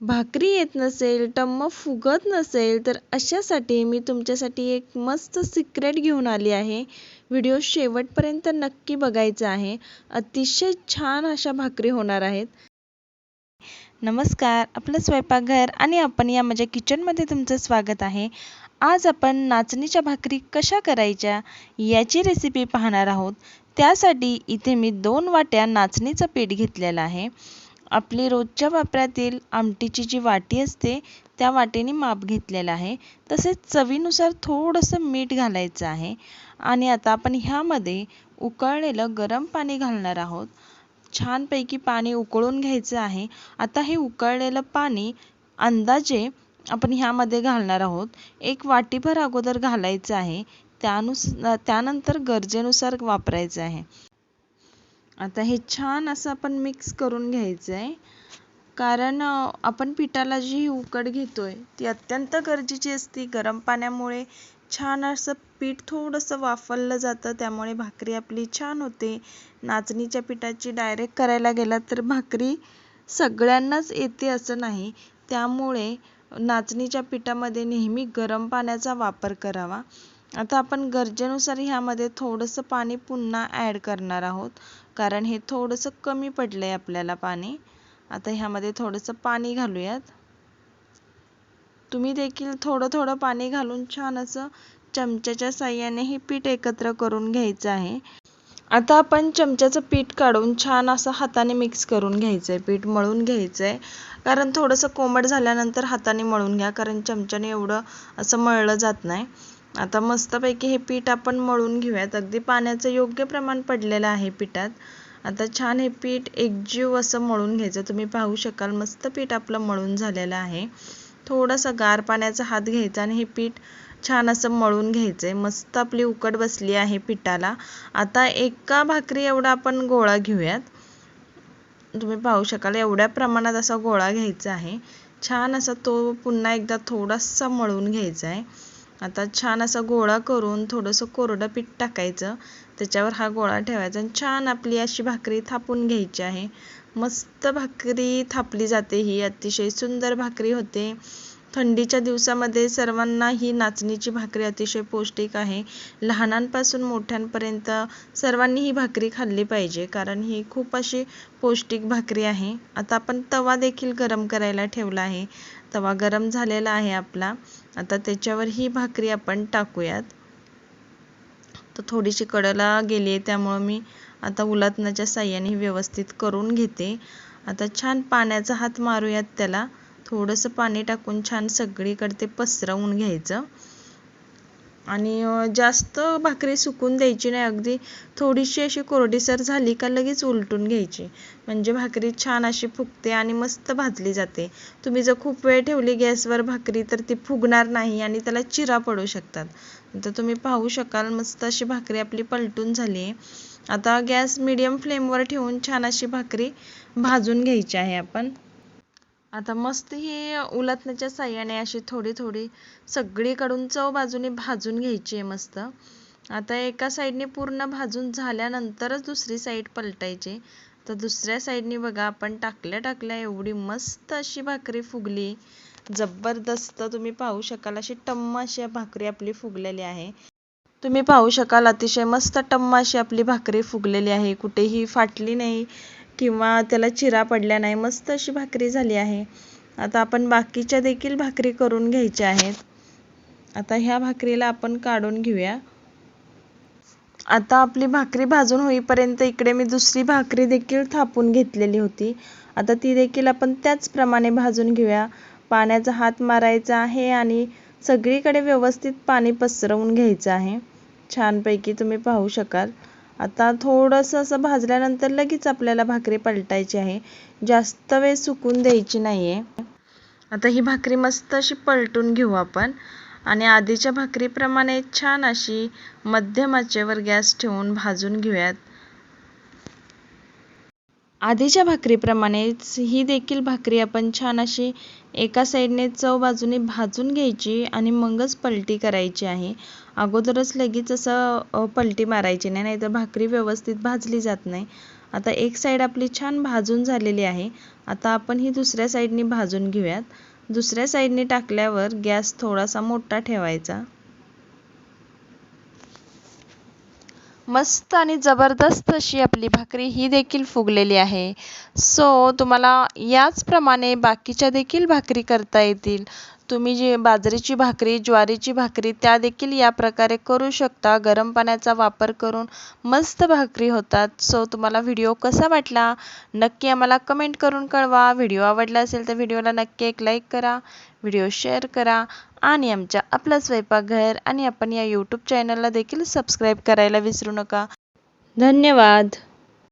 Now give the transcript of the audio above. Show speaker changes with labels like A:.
A: भाकरी येत नसेल टम्म फुगत नसेल तर अशासाठी मी तुमच्यासाठी एक मस्त सिक्रेट घेऊन आली आहे. व्हिडिओ शेवटपर्यंत नक्की बघायचा आहे. अतिशय छान अशा भाकरी होणार आहेत. नमस्कार आपलं स्वयंपाकघर आणि आपण या माझ्या किचनमध्ये तुमचं स्वागत आहे. आज आपण नाचणीच्या भाकरी कशा करायच्या याची रेसिपी पाहणार आहोत. त्यासाठी इथे मी दोन वाट्या नाचणीचं पीठ घेतलेलं आहे. आपली रोजच्या वापरातील आमटीची जी वाटी असते त्या वाटीने माप घेतलेलं आहे. तसेच चवीनुसार थोडंसं मीठ घालायचं आहे. आणि आता आपण ह्यामध्ये उकळलेलं गरम पाणी घालणार आहोत. छानपैकी पाणी उकळून घ्यायचं आहे. आता हे उकळलेलं पाणी अंदाजे आपण ह्यामध्ये घालणार आहोत. एक वाटीभर अगोदर घालायचं आहे. त्यानुसार त्यानंतर गरजेनुसार वापरायचं आहे. आता हे छान असं आपण मिक्स करून घ्यायचं आहे कारण आपण पिठाला जी उकड घेतोय ती अत्यंत गरजेची असते. गरम पाण्यामुळे छान असं पीठ थोडंसं वाफवलं जातं त्यामुळे भाकरी आपली छान होते. नाचणीच्या पिठाची डायरेक्ट करायला गेला तर भाकरी सगळ्यांनाच येते असं नाही. त्यामुळे नाचणीच्या पिठामध्ये नेहमी गरम पाण्याचा वापर करावा. आता आपण गरजेनुसार ह्यामध्ये थोडंसं पाणी पुन्हा ॲड करणार आहोत. कारण हे थोडंसं कमी पडलं आहे आपल्याला पाणी. आता ह्यामध्ये थोडंसं पाणी घालूयात. तुम्ही देखील थोडं थोडं पाणी घालून छान असं चमच्याच्या साह्याने हे पीठ एकत्र करून घ्यायचं आहे. आता आपण चमच्याचं पीठ काढून छान असं हाताने मिक्स करून घ्यायचं आहे पीठ मळून घ्यायचं आहे कारण थोडंसं कोमट झाल्यानंतर हाताने मळून घ्या. कारण चमच्याने एवढं असं मळलं जात नाही. आता मस्तपैकी हे पीठ आपण मळून घेऊयात. अगदी पाण्याचं योग्य प्रमाण पडलेलं आहे पिठात. आता छान हे पीठ एकजीव असं मळून घ्यायचं. तुम्ही पाहू शकाल मस्त पीठ आपलं मळून झालेलं आहे. थोडंसं गार पाण्याचा हात घ्यायचा आणि हे पीठ छान असं मळून घ्यायचं आहे मस्त आपली उकड बसली आहे पिठाला. आता एका भाकरी एवढा आपण गोळा घेऊयात. तुम्ही पाहू शकाल एवढ्या प्रमाणात असा गोळा घ्यायचा आहे. छान असा तो पुन्हा एकदा थोडासा मळून घ्यायचा आहे आता छान असा गोळा करून थोडंसं कोरडं पीठ टाकायचं. त्याच्यावर हा गोळा ठेवायचा आणि छान आपली अशी भाकरी थापून घ्यायची आहे. मस्त भाकरी थापली जाते ही. अतिशय सुंदर भाकरी होते. थंडीच्या दिवसामध्ये सर्वांना ही नाचणीची भाकरी अतिशय पौष्टिक आहे. लहानांपासून मोठ्यांपर्यंत सर्वांनी ही भाकरी खाल्ली पाहिजे कारण ही खूप अशी पौष्टिक भाकरी आहे. आता आपण तवा देखील गरम करायला ठेवला आहे. तवा गरम झालेला आहे आपला. आता त्याच्यावर ही भाकरी आपण टाकूयात. तर थोडीशी कडला गेली आहे त्यामुळं मी आता उलटण्याच्या साह्याने व्यवस्थित करून घेते. आता छान पाण्याचा हात मारूयात त्याला. थोडंसं पाणी टाकून छान सगळीकडे ते पसरवून घ्यायचं. आणि जास्त भाकरी सुकून द्यायची नाही. अगदी थोडीशी अशी कोरडीसर झाली का लगेच उलटून घ्यायची. म्हणजे भाकरी छान अशी फुगते आणि मस्त भाजली जाते. तुम्ही जर खूप वेळ ठेवली गॅसवर भाकरी तर ती फुगणार नाही आणि त्याला चिरा पडू शकतात. तर तुम्ही पाहू शकाल मस्त अशी भाकरी आपली पलटून झाली आहे. आता गॅस मिडियम फ्लेमवर ठेवून छान अशी भाकरी भाजून घ्यायची आहे आपण. आता मस्त ही उलटण्याच्या साह्याने अशी थोडी थोडी सगळीकडून चव बाजूने भाजून घ्यायची आहे मस्त. आता एका साईडने पूर्ण भाजून झाल्यानंतरच दुसरी साईड पलटायची. तर दुसऱ्या साईडने बघा आपण टाकल्या टाकल्या एवढी मस्त अशी भाकरी फुगली. जबरदस्त तुम्ही पाहू शकाल अशी टम्म अशी भाकरी आपली फुगलेली आहे. तुम्ही पाहू शकाल अतिशय मस्त टम्म अशी आपली भाकरी फुगलेली आहे. कुठेही फाटली नाही. किंवा त्याला चिरा पडल्या नाही मस्त अशी भाकरी झाली आहे. आता आपण बाकीच्या देखील भाकरी करून घ्यायच्या आहेत. आता ह्या भाकरीला आपण काढून घेऊया. आता आपली भाकरी भाजून होईपर्यंत इकडे मी दुसरी भाकरी देखील थापून घेतलेली होती. आता ती देखील आपण त्याचप्रमाणे भाजून घेऊया. पाण्याचा हात मारायचा आहे आणि सगळीकडे व्यवस्थित पाणी पसरवून घ्यायचं आहे. छानपैकी तुम्ही पाहू शकाल. आता थोडंसं असं भाजल्यानंतर लगेच आपल्याला भाकरी पलटायची आहे. जास्त वेळ सुकून द्यायची नाही आहे आता ही भाकरी मस्त अशी पलटून घेऊ आपण. आणि आधीच्या भाकरीप्रमाणे छान अशी मध्यम आचेवर गॅस ठेवून भाजून घेऊयात. आधीच्या भाकरीप्रमाणेच ही देखील भाकरी आपण छान अशी एका साईडने चव बाजूने भाजून घ्यायची आणि मगच पलटी करायची आहे. अगोदरच लगेच असं पलटी मारायची नाही नाहीतर भाकरी व्यवस्थित भाजली जात नाही. आता एक साईड आपली छान भाजून झालेली आहे. आता आपण ही दुसऱ्या साईडने भाजून घेऊयात. दुसऱ्या साईडने टाकल्यावर गॅस थोडासा मोठा ठेवायचा. मस्त आणि जबरदस्त अशी आपली भाकरी ही देखील फुगलेली आहे. सो तुम्हाला याचप्रमाणे बाकीच्या देखील भाकरी करता येतील. तुम्ही जे बाजरीची भाकरी ज्वारीची भाकरी त्या देखील या प्रकारे करू शकता. गरम पाण्याचा वापर करून मस्त भाकरी होतात. सो तुम्हाला व्हिडिओ कसा वाटला? नक्की आम्हाला कमेंट करून कळवा. व्हिडिओ आवडला असेल तर व्हिडिओला नक्की एक लाईक करा. व्हिडिओ शेअर करा. आणि आमच्या आपलं स्वयंपाकघर आणि आपण या यूट्यूब चॅनलला देखील सबस्क्राईब करायला विसरू नका. धन्यवाद.